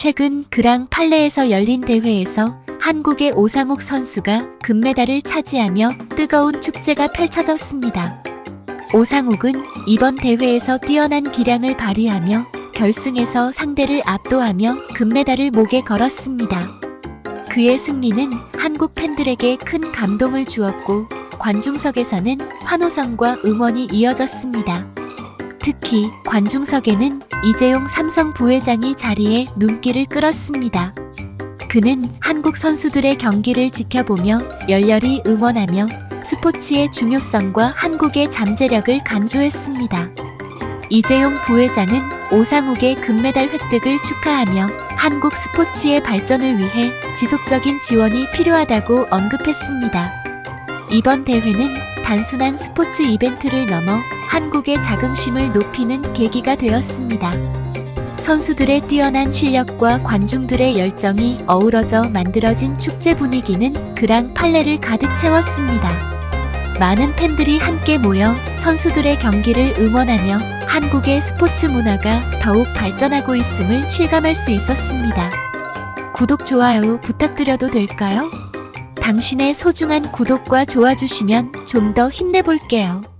최근 그랑 팔레에서 열린 대회에서 한국의 오상욱 선수가 금메달을 차지하며 뜨거운 축제가 펼쳐졌습니다. 오상욱은 이번 대회에서 뛰어난 기량을 발휘하며 결승에서 상대를 압도하며 금메달을 목에 걸었습니다. 그의 승리는 한국 팬들에게 큰 감동을 주었고 관중석에서는 환호성과 응원이 이어졌습니다. 특히 관중석에는 이재용 삼성 부회장이 자리에 눈길을 끌었습니다. 그는 한국 선수들의 경기를 지켜보며 열렬히 응원하며 스포츠의 중요성과 한국의 잠재력을 강조했습니다. 이재용 부회장은 오상욱의 금메달 획득을 축하하며 한국 스포츠의 발전을 위해 지속적인 지원이 필요하다고 언급했습니다. 이번 대회는 단순한 스포츠 이벤트를 넘어 한국의 자긍심을 높이는 계기가 되었습니다. 선수들의 뛰어난 실력과 관중들의 열정이 어우러져 만들어진 축제 분위기는 그랑 팔레를 가득 채웠습니다. 많은 팬들이 함께 모여 선수들의 경기를 응원하며 한국의 스포츠 문화가 더욱 발전하고 있음을 실감할 수 있었습니다. 구독, 좋아요 부탁드려도 될까요? 당신의 소중한 구독과 좋아주시면 좀 더 힘내볼게요.